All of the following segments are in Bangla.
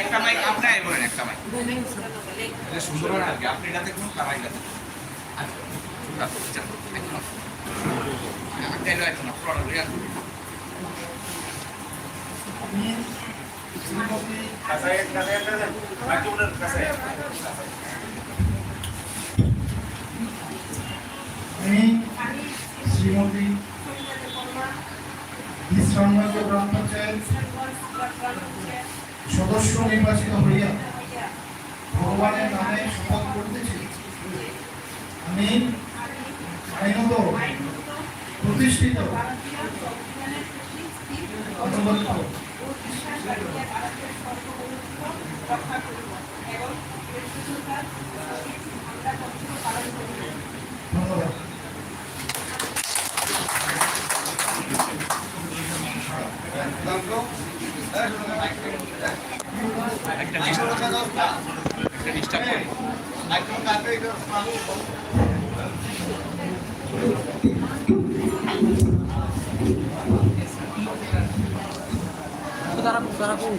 একটা মাইক আপনার বলেন একটা মাইক সুন্দর কি আপনি এটাতে কোনো কামাই না আমি শ্রীমতী বিশ্রামগঞ্জ গ্রাম সদস্য নির্বাচিত হইয়া ভগবানের নামে শপথ করিতেছি। আমি আইনত প্রতিষ্ঠিত আনুগত্য ধন্যবাদ Sarap yun.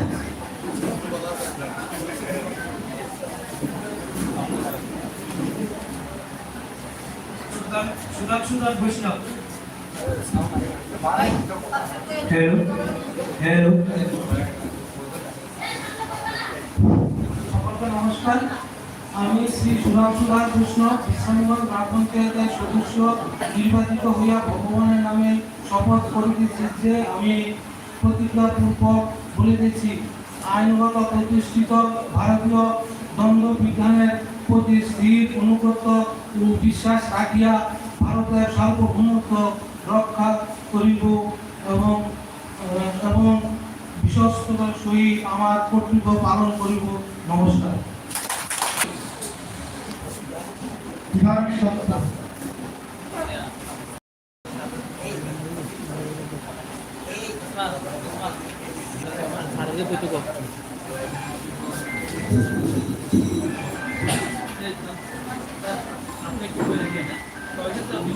দাস বৈষ্ণব। হ্যালো হ্যালো সকলকে নমস্কার। আমি শ্রী সুধাংশু দাস বৈষ্ণব বিশ্রামগঞ্জ গ্রাম পঞ্চায়েতের সদস্য, নির্বাচিত হইয়া ভগবানের নামে শপথ করিতেছি যে আমি প্রতিজ্ঞাপূর্বক বলিতেছি, আইনগত প্রতিষ্ঠিত ভারতীয় দণ্ড বিজ্ঞানের প্রতি স্থির অনুগত ও বিশ্বাস রাখিয়া ভারতের সার্বভৌমত্ব রক্ষা করিব এবং এবং বিশ্বস্ততার সহিত আমার কর্তব্য পালন করিব নমস্কার বিধান সত্য আমি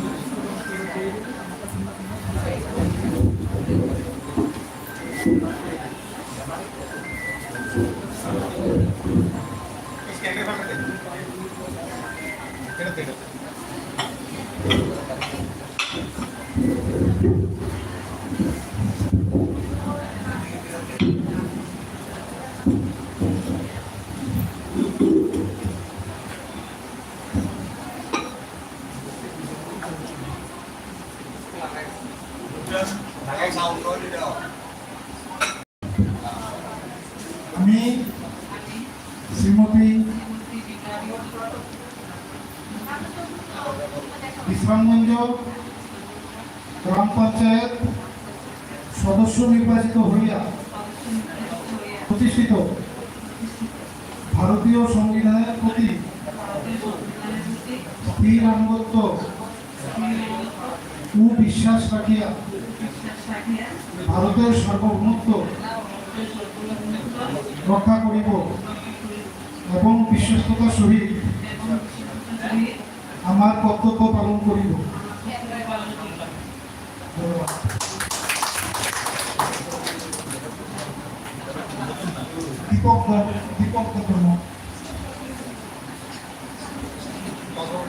স্থির আনুগত্য বিশ্বাস রাখিয়া ভারতের সার্বভৌমত্ব রক্ষা করিব এবং বিশ্বস্ততার সহিত আমার কর্তব্য পালন করিব।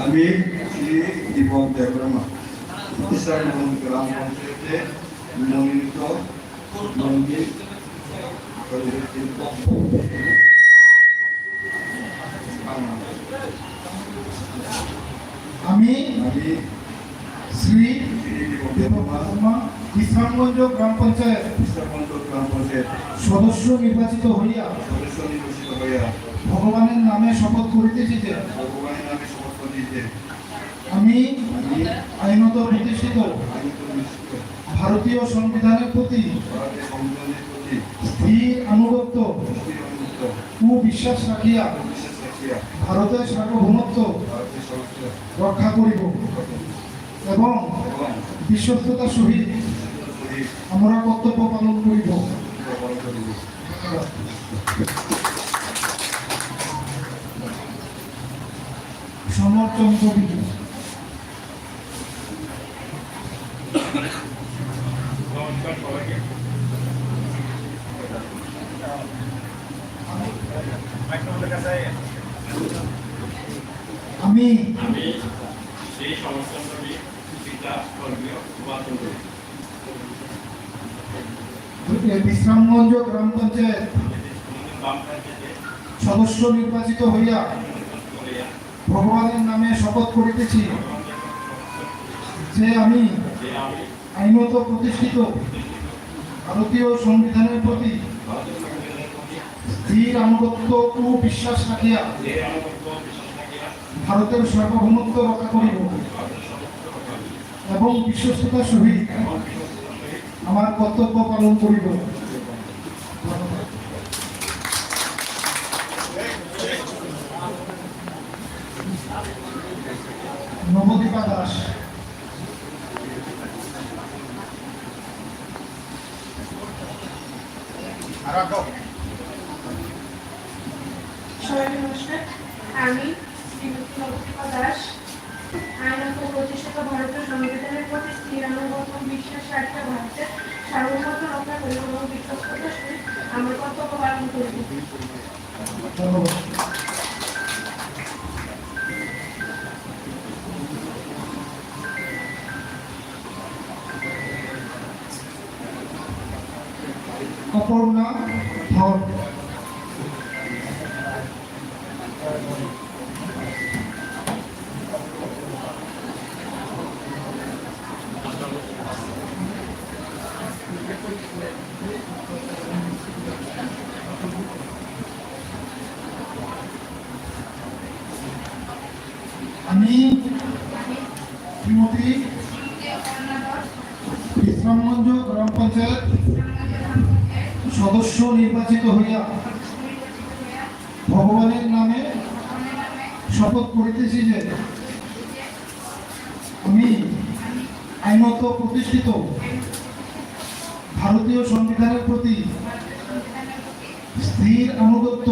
আমি শ্রী দীপক দেবরমা ইসলামগঞ্জ গ্রাম পঞ্চায়েতে মনোনীত মন্দির আমি আমি শ্রী শ্রী দীপক দীপক দেবরমা দেববর্মা গ্রাম পঞ্চায়েত। ইসলামগঞ্জ গ্রাম পঞ্চায়েত। সদস্য নির্বাচিত হইয়া সদস্য নির্বাচিত হইয়া ভগবানের নামে শপথ করিতেছি যে ভগবানের নামে শপথ আমি আইনত প্রতিষ্ঠিত। ভারতীয় সংবিধানের প্রতি স্থির আনুগত্য ও বিশ্বাস রাখিয়া ভারতের সার্বভৌমত্ব রক্ষা করিব এবং বিশ্বস্ততার সহিত আমরা কর্তব্য পালন করিব। সমর্থন করিব বিশ্রামগঞ্জ গ্রাম পঞ্চায়েত। সদস্য নির্বাচিত হইয়া ভগবানের নামে শপথ করিতেছি যে আমি আইনত প্রতিষ্ঠিত ভারতীয় সংবিধানের প্রতি স্থির আনুগত্য ও বিশ্বাস রাখিয়া ভারতের সার্বভৌমত্ব রক্ষা করিব এবং বিশ্বস্ততার সহিত আমার কর্তব্য পালন করিব আমার কর্তব্য পালন করিব ধন্যবাদ আমি শ্রীমতী বিশ্রামগঞ্জ গ্রাম পঞ্চায়েত সদস্য নির্বাচিত হইয়া ভগবানের নামে শপথ করিতেছি যে আমি আইনত প্রতিষ্ঠিত ভারতীয় সংবিধানের প্রতি স্থির আনুগত্য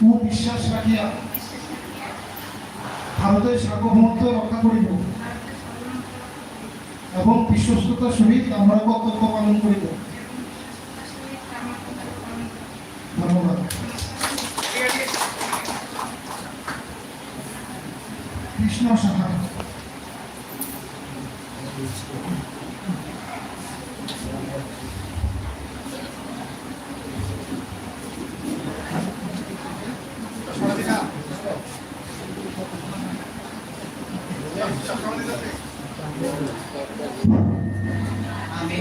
ও বিশ্বাস রাখিয়া ভারতের সার্বভৌমত্ব রক্ষা করিব। এবং বিশ্বস্ততার সহিত আমরা কর্তব্য পালন করিব ধন্যবাদ কৃষ্ণ সাহা আমি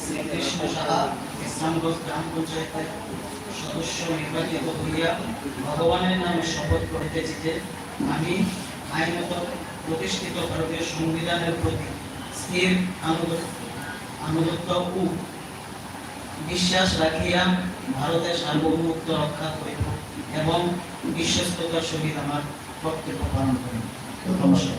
শ্রীকৃষ্ণ সাহা ইসলামগঞ্জ গ্রাম পঞ্চায়েতের সদস্য নির্বাচিত হইয়া ভগবানের নামে শপথ আমি আইনত প্রতিষ্ঠিত ভারতীয় সংবিধানের প্রতি স্থির আনুগত্য ও বিশ্বাস রাখিয়া ভারতের সার্বভৌমত্ব রক্ষা করিব এবং বিশ্বস্ততার সহিত আমার কর্তব্য পালন করিব। নমস্কার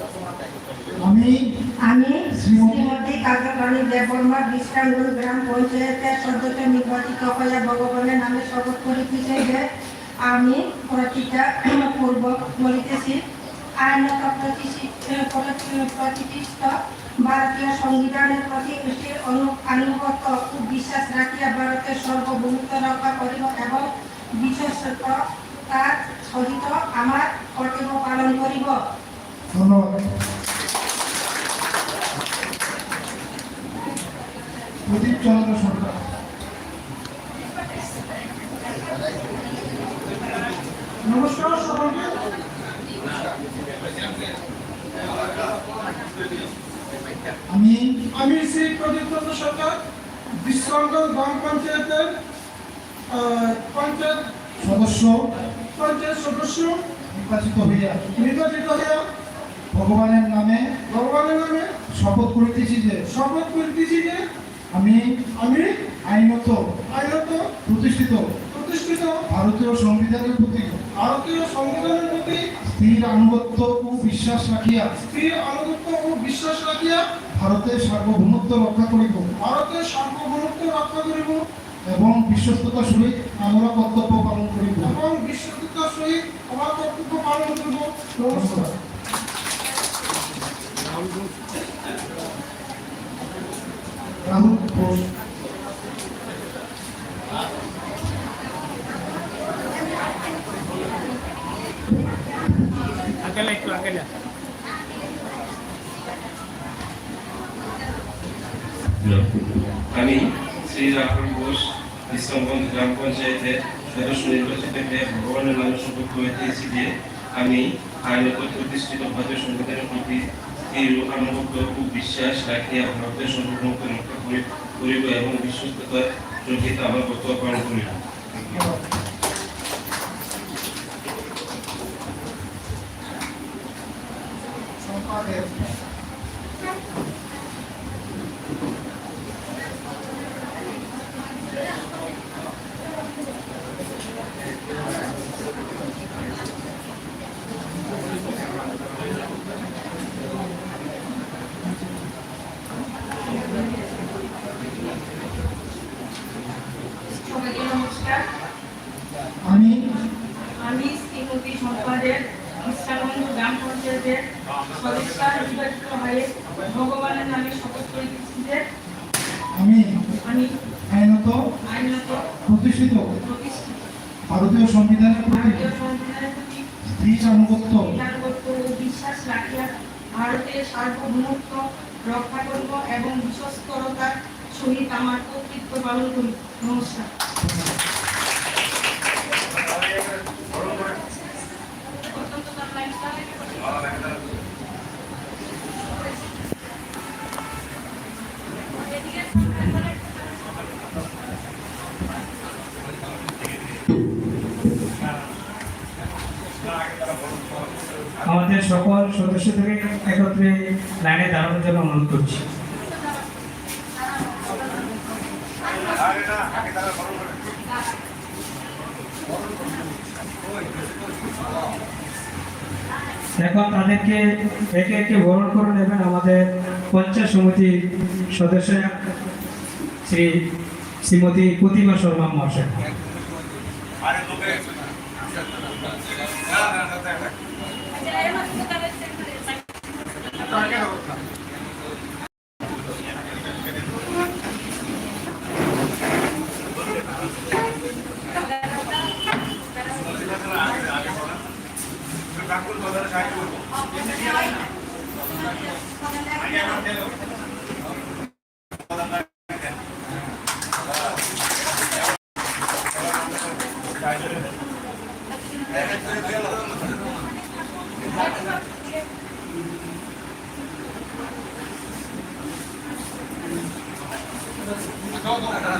আমি আমি শ্রীমতী কাকারানী দেববর্মা বিশ্রামগঞ্জ গ্রাম পঞ্চায়েতের সদস্য নির্বাচিত হয়ে ভগবানের নামে শপথ করিতেছি যে আমি প্রতিজ্ঞা পূর্বক বলিতেছি আইনত প্রতিষ্ঠিত ভারতীয় সংবিধানের প্রতি দৃষ্টির অনু- আনুগত্য বিশ্বাস রাখিয়া ভারতের সর্বভৌমত্ব রক্ষা করিব এবং বিশেষত তার সহিত আমার কর্তব্য পালন করিব। ধন্যবাদ। প্রদীপ চন্দ্র সরকার। নমস্কার সকলকে। আমি আমি শ্রী প্রদীপ চন্দ্র সরকার বিশ্রামগঞ্জ গ্রাম পঞ্চায়েতের পঞ্চায়েত সদস্য পঞ্চায়েত সদস্য নির্বাচিত হইয়া, নির্বাচিত হয়ে ভগবানের নামে ভগবানের নামে শপথ করিতেছি যে, শপথ করিতেছি যে আমি আমি আইনত আইনত প্রতিষ্ঠিত। প্রতিষ্ঠিত। ভারতীয় সংবিধানের প্রতি। ভারতীয় সংবিধানের প্রতি। স্থির আনুগত্য ও বিশ্বাস রাখিয়া। স্থির আনুগত্য ও বিশ্বাস রাখিয়া। ভারতের সার্বভৌমত্ব রক্ষা করিব। ভারতের সার্বভৌমত্ব রক্ষা করিব। এবং বিশ্বস্ততার সহিত আমরা কর্তব্য পালন করিব। এবং বিশ্বস্ততার সহিত আমার কর্তব্য পালন করিব। নমস্কার রাহুল ঘোষ আমি শ্রী রাহুল ঘোষ ইসলামগঞ্জ গ্রাম পঞ্চায়েতের সদস্য নির্বাচিত হয়ে ভগবানের নামে শপথ করিতেছি যে আমি প্রতি প্রতিষ্ঠিত ভারতীয় সংবিধানের প্রতি স্থির আনুগত্য ও বিশ্বাস রাখিয়া ভারতের সার্বভৌমত্ব রক্ষা করিব এবং বিশ্বস্ততার সহিত আমার কর্তব্য পালন করিব সম্পাদক সবাইকে নমস্কার আমি আমি শ্রীমতী সম্পাদের ইসলামগঞ্জ গ্রাম পঞ্চায়েতের সদস্য নির্বাচিত হয়ে ভগবানের নামে শপথ করিতেছি যে আমি আমি আইনত আইনত প্রতিষ্ঠিত প্রতিষ্ঠিত ভারতীয় সংবিধানের প্রতি ভারতীয় সংবিধানের প্রতি স্থির আনুগত্য বিধানগত ও বিশ্বাস রাখিয়া ভারতের সার্বভৌমত্ব রক্ষা করব এবং বিশ্বস্তরতার সহিত আমার কর্তৃত্ব পালন করি নমস্কার অত্যন্ত ধন্যবাদ। আমাদের সকল সদস্যদের একত্রে লাইনে দাঁড়ানোর জন্য অনুরোধ করছি। এখন তাদেরকে একে একে বরণ করে নেবেন আমাদের পঞ্চায়েত সমিতির সদস্য শ্রী শ্রীমতী প্রতিমা শর্মা মহাশয়। আমাদের সকল